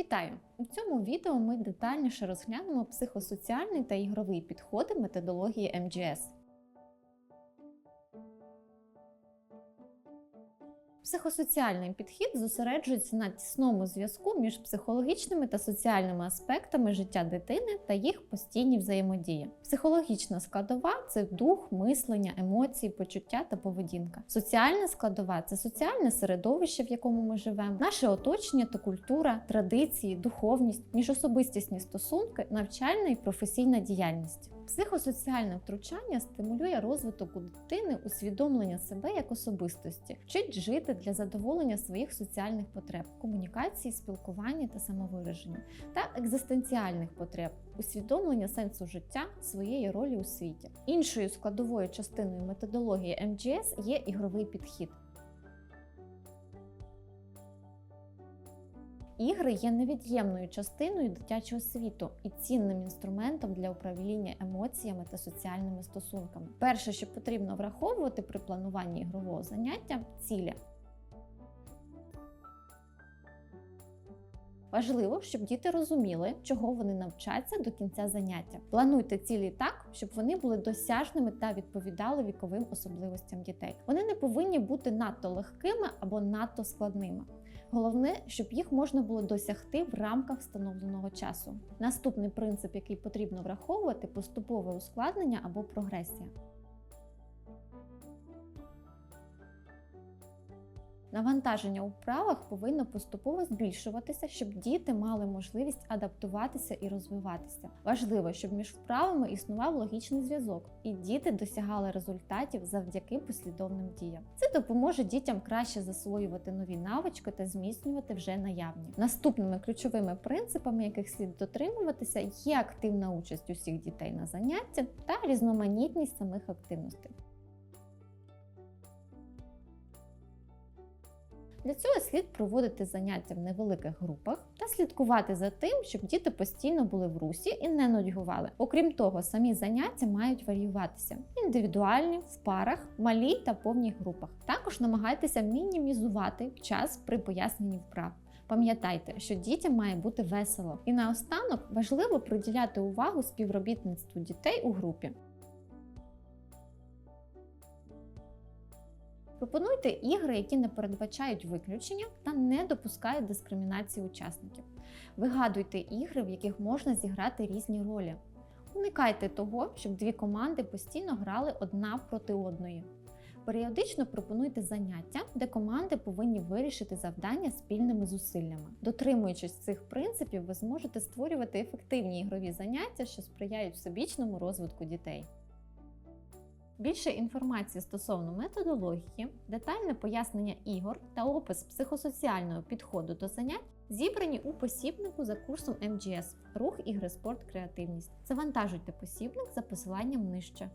Вітаю! У цьому відео ми детальніше розглянемо психосоціальний та ігровий підходи методології МГС. Психосоціальний підхід зосереджується на тісному зв'язку між психологічними та соціальними аспектами життя дитини та їх постійній взаємодії. Психологічна складова це дух, мислення, емоції, почуття та поведінка. Соціальна складова це соціальне середовище, в якому ми живемо, наше оточення та культура, традиції, духовність, міжособистісні стосунки, навчальна і професійна діяльність. Психосоціальне втручання стимулює розвиток у дитини усвідомлення себе як особистості, вчить жити для задоволення своїх соціальних потреб, комунікації, спілкування та самовираження, та екзистенціальних потреб, усвідомлення сенсу життя, своєї ролі у світі. Іншою складовою частиною методології МГС є ігровий підхід. Ігри є невід'ємною частиною дитячого світу і цінним інструментом для управління емоціями та соціальними стосунками. Перше, що потрібно враховувати при плануванні ігрового заняття цілі. Важливо, щоб діти розуміли, чого вони навчаться до кінця заняття. Плануйте цілі так, щоб вони були досяжними та відповідали віковим особливостям дітей. Вони не повинні бути надто легкими або надто складними. Головне, щоб їх можна було досягти в рамках встановленого часу. Наступний принцип, який потрібно враховувати, поступове ускладнення або прогресія. Навантаження у вправах повинно поступово збільшуватися, щоб діти мали можливість адаптуватися і розвиватися. Важливо, щоб між вправами існував логічний зв'язок, і діти досягали результатів завдяки послідовним діям. Це допоможе дітям краще засвоювати нові навички та зміцнювати вже наявні. Наступними ключовими принципами, яких слід дотримуватися, є активна участь усіх дітей на занятті та різноманітність самих активностей. Для цього слід проводити заняття в невеликих групах та слідкувати за тим, щоб діти постійно були в русі і не нудьгували. Окрім того, самі заняття мають варіюватися індивідуальні, в парах, малій та повній групах. Також намагайтеся мінімізувати час при поясненні вправ. Пам'ятайте, що дітям має бути весело, і наостанок важливо приділяти увагу співробітництву дітей у групі. Пропонуйте ігри, які не передбачають виключення та не допускають дискримінації учасників. Вигадуйте ігри, в яких можна зіграти різні ролі. Уникайте того, щоб дві команди постійно грали одна проти одної. Періодично пропонуйте заняття, де команди повинні вирішити завдання спільними зусиллями. Дотримуючись цих принципів, ви зможете створювати ефективні ігрові заняття, що сприяють всебічному розвитку дітей. Більше інформації стосовно методології, детальне пояснення ігор та опис психосоціального підходу до занять зібрані у посібнику за курсом МГС Рух, ігри, спорт, креативність. Завантажуйте посібник за посиланням нижче.